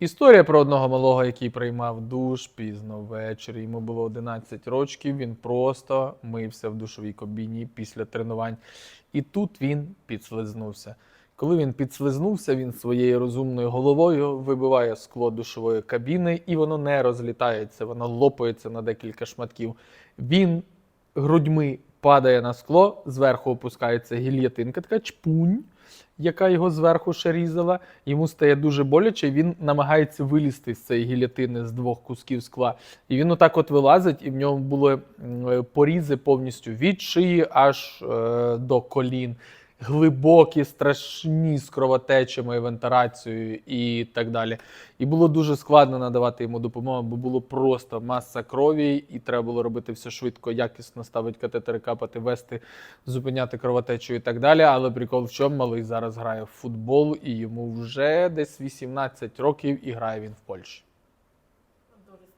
Історія про одного малого, який приймав душ пізно ввечері. Йому було 11 років. Він просто мився в душовій кабіні після тренувань. І тут він підслизнувся. Коли він підслизнувся, він своєю розумною головою вибиває скло душової кабіни, і воно не розлітається, воно лопається на декілька шматків. Він грудьми падає на скло, зверху опускається гільятинка, така чпунь, яка його зверху ще різала. Йому стає дуже боляче, і він намагається вилізти з цієї гільятини з двох кусків скла. І він отак от вилазить, і в ньому були порізи повністю від шиї аж е, до колін. Глибокі, страшні з кровотечами, вентиляцією і так далі. І було дуже складно надавати йому допомогу, бо було просто маса крові, і треба було робити все швидко, якісно ставити катетери, капати, вести, зупиняти кровотечу і так далі. Але прикол в чому малий зараз грає в футбол, і йому вже десь 18 років, і грає він в Польщі.